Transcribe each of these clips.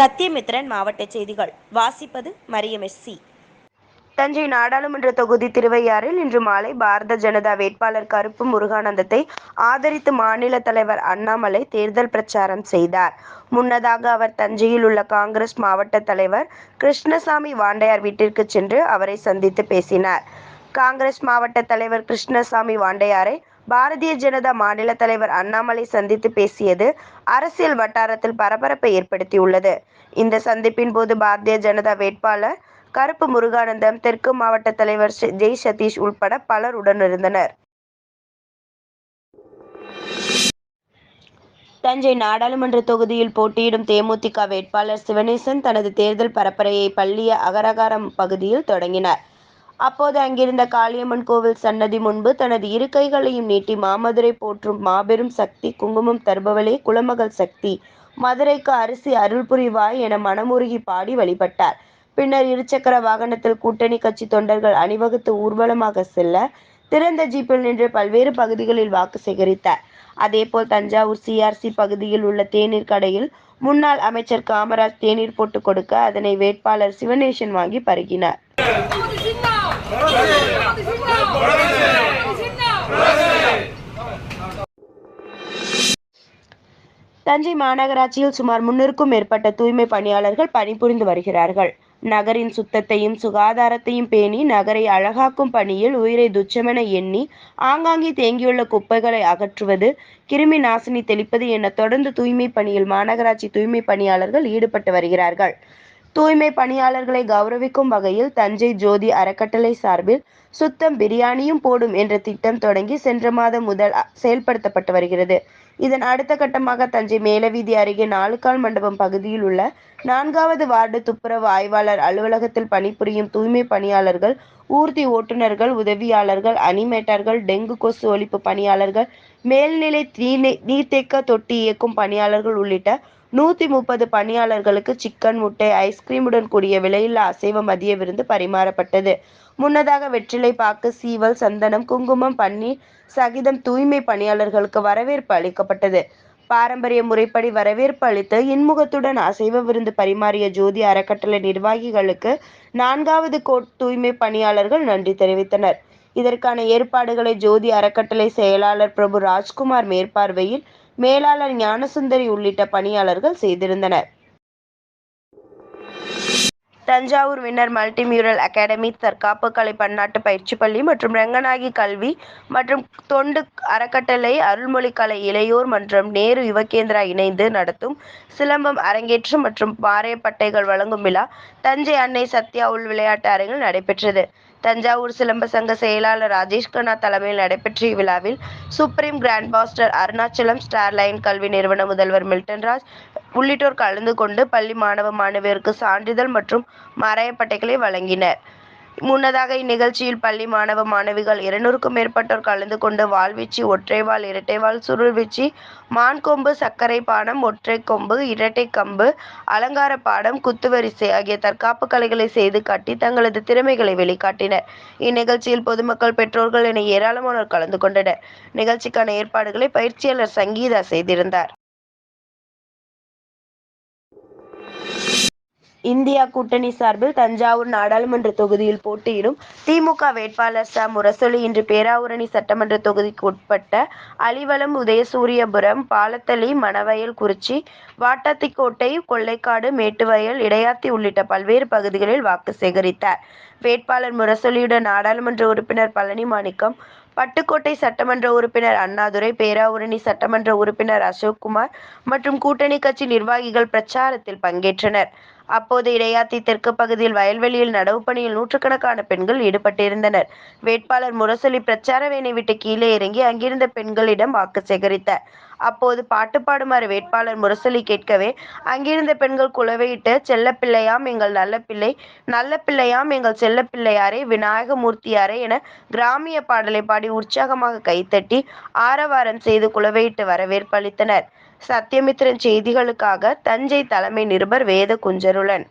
சத்தியமித்ரன் மாவட்ட செய்திகள். வாசிப்பது மரியம் எஸ் சி. தஞ்சை நாடாளுமன்ற தொகுதி திருவையாறில் இன்று மாலை பாரத ஜனதா வேட்பாளர் கருப்பு முருகானந்தத்தை ஆதரித்து மாநில தலைவர் அண்ணாமலை தேர்தல் பிரச்சாரம் செய்தார். முன்னதாக அவர் தஞ்சையில் உள்ள காங்கிரஸ் மாவட்ட தலைவர் கிருஷ்ணசாமி வாண்டையார் வீட்டிற்கு சென்று அவரை சந்தித்து பேசினார். காங்கிரஸ் மாவட்ட தலைவர் கிருஷ்ணசாமி வாண்டையாரை பாரதிய ஜனதா மாநில தலைவர் அண்ணாமலை சந்தித்து பேசியது அரசியல் வட்டாரத்தில் பரபரப்பை ஏற்படுத்தியுள்ளது. இந்த சந்திப்பின் போது பாரதிய ஜனதா வேட்பாளர் கருப்பு முருகானந்தம் தெற்கு மாவட்ட தலைவர் ஜெய் சதீஷ் உள்பட பலர் உடனிருந்தனர். தஞ்சை நாடாளுமன்ற தொகுதியில் போட்டியிடும் தேமுதிக வேட்பாளர் சிவனேசன் தனது தேர்தல் பரப்புரையை பள்ளிய அகரகாரம் பகுதியில் தொடங்கினார். அப்போது அங்கிருந்த காளியம்மன் கோவில் சன்னதி முன்பு தனது இரு கைகளையும் நீட்டி மாமதுரை போற்றும் மாபெரும் சக்தி குங்குமம் தருபவளே குலமகள் சக்தி மதுரைக்கு அரிசி அருள் புரிவாய் என மனமுருகி பாடி வழிபட்டார். பின்னர் இருசக்கர வாகனத்தில் கூட்டணி கட்சி தொண்டர்கள் அணிவகுத்து ஊர்வலமாக செல்ல திறந்த ஜீப்பில் நின்று பல்வேறு பகுதிகளில் வாக்கு சேகரித்தார். அதேபோல் தஞ்சாவூர் சிஆர்சி பகுதியில் உள்ள தேநீர் கடையில் முன்னாள் அமைச்சர் காமராஜ் தேநீர் போட்டு கொடுக்க அதனை வேட்பாளர் சிவநேசன் வாங்கி பருகினார். தஞ்சை மாநகராட்சியில் சுமார் முன்னூறுக்கும் மேற்பட்ட தூய்மை பணியாளர்கள் பணிபுரிந்து வருகிறார்கள். நகரின் சுத்தத்தையும் சுகாதாரத்தையும் பேணி நகரை அழகாக்கும் பணியில் உயிரை துச்சமென எண்ணி ஆங்காங்கே தேங்கியுள்ள குப்பைகளை அகற்றுவது கிருமி நாசினி தெளிப்பது என தொடர்ந்து தூய்மை பணியில் மாநகராட்சி தூய்மை பணியாளர்கள் ஈடுபட்டு வருகிறார்கள். தூய்மை பணியாளர்களை கௌரவிக்கும் வகையில் தஞ்சை ஜோதி அறக்கட்டளை சார்பில் சுத்தம் பிரியாணியும் போடும் என்ற திட்டம் தொடங்கி சென்ற மாதம் முதல் செயல்படுத்தப்பட்டு வருகிறது. இதன் அடுத்த கட்டமாக தஞ்சை மேலவீதி அருகே நாலுக்கால் மண்டபம் பகுதியில் உள்ள நான்காவது வார்டு துப்புரவு ஆய்வாளர் அலுவலகத்தில் பணிபுரியும் தூய்மை பணியாளர்கள் ஊர்தி ஓட்டுநர்கள் உதவியாளர்கள் அனிமேட்டர்கள் டெங்கு கொசு ஒழிப்பு பணியாளர்கள் மேல்நிலை நீர்த்தேக்க தொட்டி இயக்கும் பணியாளர்கள் உள்ளிட்ட நூத்தி முப்பது பணியாளர்களுக்கு சிக்கன் முட்டை ஐஸ்கிரீமுடன் கூடிய விலையில்லா அசைவ மதிய விருந்து பரிமாறப்பட்டது. முன்னதாக வெற்றிலை பாக்கு சீவல் சந்தனம் குங்குமம் பன்னீர் சகிதம் தூய்மை பணியாளர்களுக்கு வரவேற்பு அளிக்கப்பட்டது. பாரம்பரிய முறைப்படி வரவேற்பு அளித்து இன்முகத்துடன் அசைவ விருந்து பரிமாறிய ஜோதி அறக்கட்டளை நிர்வாகிகளுக்கு நான்காவது கோட் தூய்மை பணியாளர்கள் நன்றி தெரிவித்தனர். இதற்கான ஏற்பாடுகளை ஜோதி அறக்கட்டளை செயலாளர் பிரபு ராஜ்குமார் மேற்பார்வையில் மேலாளர் ஞானசுந்தரி உள்ளிட்ட பணியாளர்கள் செய்திருந்தனர். தஞ்சாவூர் வின்னர் மல்டிமியூரல் அகாடமி தற்காப்பு கலை பன்னாட்டு பயிற்சி பள்ளி மற்றும் ரங்கநாயகி கல்வி மற்றும் தொண்டு அறக்கட்டளை அருள்மொழி கலை இளையோர் மன்றம் நேரு யுவகேந்திரா இணைந்து நடத்தும் சிலம்பம் அரங்கேற்று மற்றும் பாறைப்பட்டைகள் வழங்கும் விழா தஞ்சை அன்னை சத்யா உள் விளையாட்டு அரங்கில் நடைபெற்றது. தஞ்சாவூர் சிலம்ப சங்க செயலாளர் ராஜேஷ் கண்ணா தலைமையில் நடைபெற்ற இவ்விழாவில் supreme grand master Arunachalam Starline கல்வி நிறுவன முதல்வர் மில்டன் ராஜ் உள்ளிட்டோர் கலந்து கொண்டு பள்ளி மாணவ மாணவியருக்கு சான்றிதழ் மற்றும் மறையப்பட்டைகளை வழங்கினர். முன்னதாக இந்நிகழ்ச்சியில் பள்ளி மாணவ மாணவிகள் இருநூறுக்கும் மேற்பட்டோர் கலந்து கொண்டு வாள்வீச்சு ஒற்றைவாள் இரட்டைவாள் சுருள்வீச்சு மான்கொம்பு சர்க்கரை பானம் ஒற்றை கொம்பு இரட்டை கம்பு அலங்கார பாடம் குத்துவரிசை ஆகிய தற்காப்பு கலைகளை செய்து காட்டி தங்களது திறமைகளை வெளிக்காட்டினர். இந்நிகழ்ச்சியில் பொதுமக்கள் பெற்றோர்கள் என ஏராளமானோர் கலந்து கொண்டனர். நிகழ்ச்சிக்கான ஏற்பாடுகளை பயிற்சியாளர் சங்கீதா செய்திருந்தார். இந்தியா கூட்டணி சார்பில் தஞ்சாவூர் நாடாளுமன்ற தொகுதியில் போட்டியிடும் திமுக வேட்பாளர் ச. முரசொலி இன்று பேராவூரணி சட்டமன்ற தொகுதிக்கு உட்பட்ட அலிவலம் உதயசூரியபுரம் பாலத்தளி மணவயல் குறிச்சி வாட்டாத்திக்கோட்டை கொள்ளைக்காடு மேட்டுவயல் இடையாத்தி உள்ளிட்ட பல்வேறு பகுதிகளில் வாக்கு சேகரித்தார். வேட்பாளர் முரசொலியுடன் நாடாளுமன்ற உறுப்பினர் பழனி மாணிக்கம் பட்டுக்கோட்டை சட்டமன்ற உறுப்பினர் அண்ணாதுரை பேராவூரணி சட்டமன்ற உறுப்பினர் அசோக்குமார் மற்றும் கூட்டணி கட்சி நிர்வாகிகள் பிரச்சாரத்தில் பங்கேற்றனர். அப்போது இடையாத்தி தெற்கு பகுதியில் வயல்வெளியில் நடவு பணியில் நூற்றுக்கணக்கான பெண்கள் ஈடுபட்டிருந்தனர். வேட்பாளர் முரசொலி பிரச்சார வேனை விட்டு கீழே இறங்கி அங்கிருந்த பெண்களிடம் வாக்கு சேகரித்தார் அப்போது பாட்டு பாடுமாறு வேட்பாளர் முரசொலி கேட்கவே அங்கிருந்த பெண்கள் குலவையிட்டு செல்லப்பிள்ளையாம் எங்கள் நல்ல பிள்ளை நல்ல பிள்ளையாம் எங்கள் செல்ல பிள்ளையாரே விநாயகமூர்த்தியாரே என கிராமிய பாடலை பாடி உற்சாகமாக கைத்தட்டி ஆரவாரம் செய்து குலவையிட்டு வரவேற்பளித்தனர் அளித்தனர் சத்யமித்ரன் செய்திகளுக்காக தஞ்சை தலைமை நிருபர் வேத குஞ்சருளன்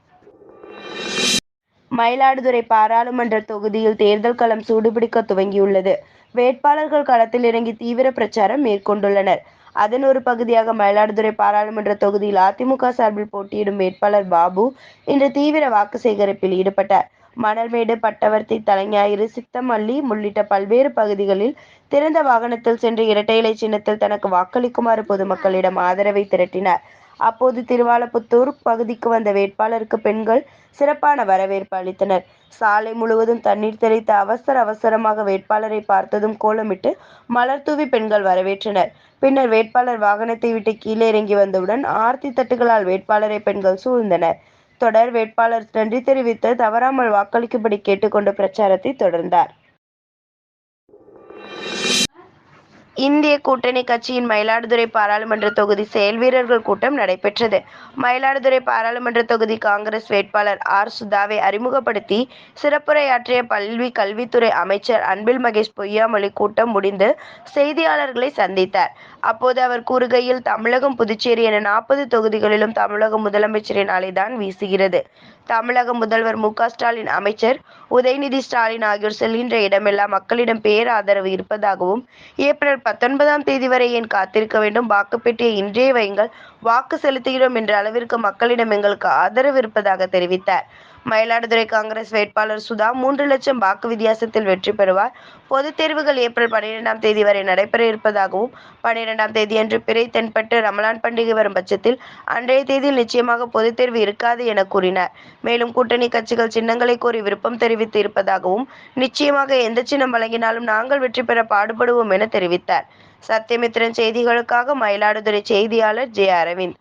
மயிலாடுதுறை பாராளுமன்ற தொகுதியில் தேர்தல் களம் சூடுபிடிக்க துவங்கியுள்ளது. வேட்பாளர்கள் களத்தில் இறங்கி தீவிர பிரச்சாரம் மேற்கொண்டுள்ளனர். அதன் ஒரு பகுதியாக மயிலாடுதுறை பாராளுமன்ற தொகுதியில் அதிமுக சார்பில் போட்டியிடும் வேட்பாளர் பாபு இன்று தீவிர வாக்கு சேகரிப்பில் ஈடுபட்டார். மணல்மேடு பட்டவர்த்தி தலைஞாயிறு சித்தமல்லி உள்ளிட்ட பல்வேறு பகுதிகளில் திறந்த வாகனத்தில் சென்று இரட்டை இலை சின்னத்தில் தனக்கு வாக்களிக்குமாறு பொதுமக்களிடம் ஆதரவை திரட்டினார். அப்போது திருவாலப்புத்தூர் பகுதிக்கு வந்த வேட்பாளருக்கு பெண்கள் சிறப்பான வரவேற்பு அளித்தனர். சாலை முழுவதும் தண்ணீர் தெளித்து அவசர அவசரமாக வேட்பாளரை பார்த்ததும் கோலமிட்டு மலர் தூவி பெண்கள் வரவேற்றனர். பின்னர் வேட்பாளர் வாகனத்தை விட்டு கீழே இறங்கி வந்தவுடன் ஆர்த்தி தட்டுகளால் வேட்பாளரை பெண்கள் சூழ்ந்தனர். தொடர் வேட்பாளர் நன்றி தெரிவித்து தவறாமல் வாக்களிக்கும்படி கேட்டுக்கொண்டு பிரச்சாரத்தை தொடர்ந்தார். இந்திய கூட்டணி கட்சியின் மயிலாடுதுறை பாராளுமன்ற தொகுதி செயல் வீரர்கள் கூட்டம் நடைபெற்றது. மயிலாடுதுறை பாராளுமன்ற தொகுதி காங்கிரஸ் வேட்பாளர் ஆர் சுதாவை அறிமுகப்படுத்தி சிறப்புரையாற்றிய பல்வி கல்வித்துறை அமைச்சர் அன்பில் மகேஷ் பொய்யாமொழி கூட்டம் முடிந்து செய்தியாளர்களை சந்தித்தார். அப்போது அவர் கூறுகையில் தமிழகம் புதுச்சேரி என நாற்பது தொகுதிகளிலும் தமிழக முதலமைச்சரின் அலைதான் வீசுகிறது. தமிழக முதல்வர் மு. ஸ்டாலின் அமைச்சர் உதயநிதி ஸ்டாலின் ஆகியோர் செல்கின்ற இடமெல்லாம் மக்களிடம் பேராதரவு இருப்பதாகவும் ஏப்ரல் பத்தொன்பதாம் தேதி வரை ஏன் காத்திருக்க வேண்டும்? வாக்குப்பெட்டியை இன்றே வைங்கள் வாக்கு செலுத்துகிறோம் என்ற அளவிற்கு மக்களிடம் எங்களுக்கு ஆதரவு இருப்பதாக தெரிவித்தார். மயிலாடுதுறை காங்கிரஸ் வேட்பாளர் சுதா மூன்று லட்சம் வாக்கு வித்தியாசத்தில் வெற்றி பெறுவார். பொதுத் தேர்வுகள் ஏப்ரல் பன்னிரெண்டாம் தேதி வரை நடைபெற இருப்பதாகவும் பன்னிரெண்டாம் தேதியன்று பிறை தென்பட்டு ரமலான் பண்டிகை வரும் பட்சத்தில் அன்றைய தேதியில் நிச்சயமாக பொதுத் தேர்வு இருக்காது என கூறினார். மேலும் கூட்டணி கட்சிகள் சின்னங்களை கோரி விருப்பம் தெரிவித்து இருப்பதாகவும் நிச்சயமாக எந்த சின்னம் வழங்கினாலும் நாங்கள் வெற்றி பெற பாடுபடுவோம் என தெரிவித்தார். சத்தியமித்திரன் செய்திகளுக்காக மயிலாடுதுறை செய்தியாளர் ஜே அரவிந்த்.